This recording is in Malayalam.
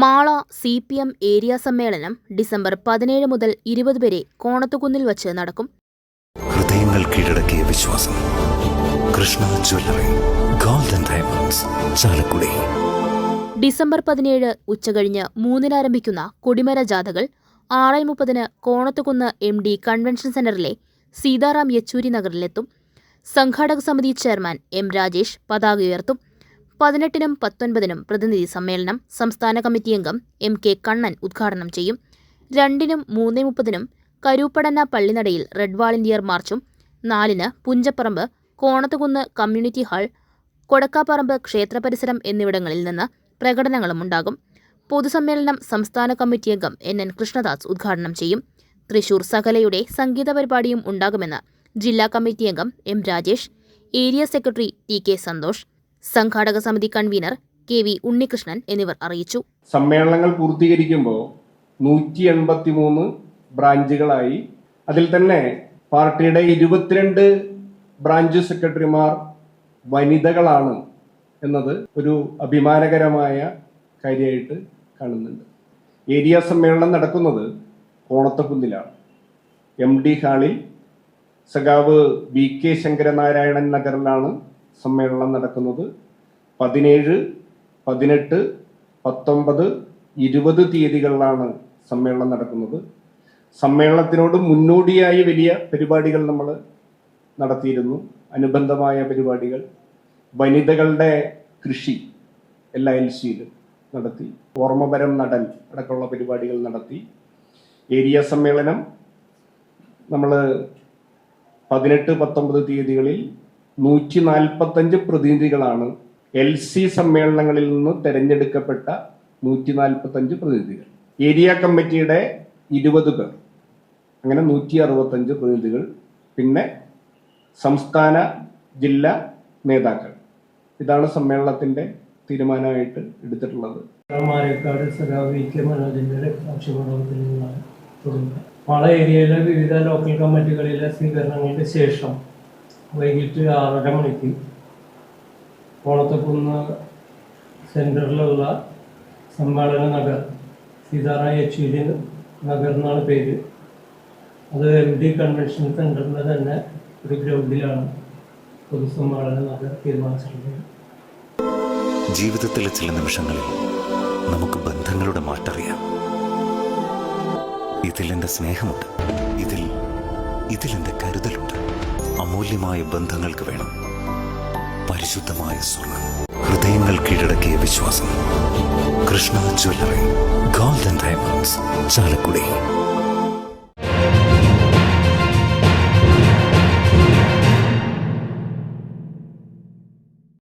Mala C P M area സമ്മേളനം ഡിസംബർ പതിനേഴ് മുതൽ ഇരുപത് വരെ കോണത്തുകുന്നിൽ വച്ച് നടക്കും. ഹൃദയങ്ങൾ കീഴടക്കിയ വിശ്വാസം. Krishna jewellery golden diamonds Chalakudy. December പതിനേഴ് ഉച്ചകഴിഞ്ഞ് മൂന്നിന് ആരംഭിക്കുന്ന കൊടിമര ജാഥകൾ ആറ് മുപ്പതിന് കോണത്തുകുന്ന് എം ഡി കൺവെൻഷൻ സെന്ററിലെ സീതാറാം യെച്ചൂരി നഗറിലെത്തും. സംഘാടക സമിതി ചെയർമാൻ എം രാജേഷ് പതാക ഉയർത്തും. പതിനെട്ടിനും പത്തൊൻപതിനും പ്രതിനിധി സമ്മേളനം സംസ്ഥാന കമ്മിറ്റി അംഗം എം കെ കണ്ണൻ ഉദ്ഘാടനം ചെയ്യും. രണ്ടിനും മൂന്നേ മുപ്പതിനും കരൂപ്പടന്ന പള്ളിനടയിൽ റെഡ് വാളണ്ടിയർ മാർച്ചും നാലിന് പുഞ്ചപ്പറമ്പ് കോണത്തുകുന്ന് കമ്മ്യൂണിറ്റി ഹാൾ കൊടക്കാപ്പറമ്പ് ക്ഷേത്ര പരിസരം എന്നിവിടങ്ങളിൽ നിന്ന് പ്രകടനങ്ങളും ഉണ്ടാകും. പൊതുസമ്മേളനം സംസ്ഥാന കമ്മിറ്റി അംഗം എൻ എൻ കൃഷ്ണദാസ് ഉദ്ഘാടനം ചെയ്യും. തൃശൂർ സകലയുടെ സംഗീത പരിപാടിയും ഉണ്ടാകുമെന്ന് ജില്ലാ കമ്മിറ്റി അംഗം M Rajesh area secretary T K Santhosh സംഘാടക സമിതി കൺവീനർ കെ വി ഉണ്ണികൃഷ്ണൻ എന്നിവർ അറിയിച്ചു. സമ്മേളനങ്ങൾ പൂർത്തീകരിക്കുമ്പോൾ നൂറ്റി എൺപത്തി മൂന്ന് ബ്രാഞ്ചുകളായി. അതിൽ തന്നെ പാർട്ടിയുടെ ഇരുപത്തിരണ്ട് ബ്രാഞ്ച് സെക്രട്ടറിമാർ വനിതകളാണ് എന്നത് ഒരു അഭിമാനകരമായ കാര്യമായിട്ട് കാണുന്നുണ്ട്. ഏരിയ സമ്മേളനം നടക്കുന്നത് കോണത്തക്കുന്നിലാണ്. എം ഡി ഹാളിൽ സഖാവ് വി കെ ശങ്കരനാരായണൻ നഗറിലാണ് സമ്മേളനം നടക്കുന്നത് പതിനേഴ് പതിനെട്ട് പത്തൊമ്പത് ഇരുപത് തീയതികളിലാണ് സമ്മേളനം നടക്കുന്നത്. സമ്മേളനത്തിനോട് മുന്നോടിയായി വലിയ പരിപാടികൾ നമ്മൾ നടത്തിയിരുന്നു. അനുബന്ധമായ പരിപാടികൾ. വനിതകളുടെ കൃഷി എല്ലാ എൽ സിയിലും നടത്തി. ഓർമ്മപരം നടൻ അടക്കമുള്ള പരിപാടികൾ നടത്തി. ഏരിയ സമ്മേളനം നമ്മൾ പതിനെട്ട് പത്തൊമ്പത് തീയതികളിൽ നൂറ്റി നാൽപ്പത്തഞ്ച് പ്രതിനിധികളാണ് എൽ സി സമ്മേളനങ്ങളിൽ നിന്ന് തെരഞ്ഞെടുക്കപ്പെട്ട നൂറ്റി നാൽപ്പത്തഞ്ച് പ്രതിനിധികൾ. ഏരിയ കമ്മിറ്റിയുടെ ഇരുപത് പേർ. അങ്ങനെ നൂറ്റി അറുപത്തഞ്ച് പ്രതിനിധികൾ പിന്നെ സംസ്ഥാന ജില്ലാ നേതാക്കൾ. ഇതാണ് സമ്മേളനത്തിന്റെ തീരുമാനമായിട്ട് എടുത്തിട്ടുള്ളത്. മാരേക്കാട് സഖാവ് കെ ഏരിയയിലെ വിവിധ ലോക്കൽ കമ്മിറ്റികളിലെ സ്വീകരണങ്ങൾക്ക് ശേഷം വൈകിട്ട് ആറര മണിക്ക് കോണത്തക്കുന്ന് സെന്ററിലുള്ള സമ്മേളന നഗർ സീതാറാം യെച്ചൂരി നഗർ എന്നാണ് പേര്. അത് എം ഡി കൺവെൻഷൻ സെന്ററിന്റെ തന്നെ ഒരു ഗ്രൗണ്ടിലാണ് പൊതുസമ്മേളന നഗർ തീരുമാനിച്ചിട്ടുള്ളത്. ജീവിതത്തിലെ ചില നിമിഷങ്ങളിൽ നമുക്ക് ബന്ധങ്ങളുടെ മാറ്ററിയാം. ഇതിൽ എന്റെ സ്നേഹമുണ്ട്. ഇതിൽ ഇതിൽ കരുതലുണ്ട്. അമൂല്യമായ ബന്ധങ്ങൾക്ക് വേണം. പരിശുദ്ധമായ സ്വർണം. ഹൃദയങ്ങൾ കീഴടക്കിയ വിശ്വാസം. Krishna jewellery. Golden diamonds Chalakudy.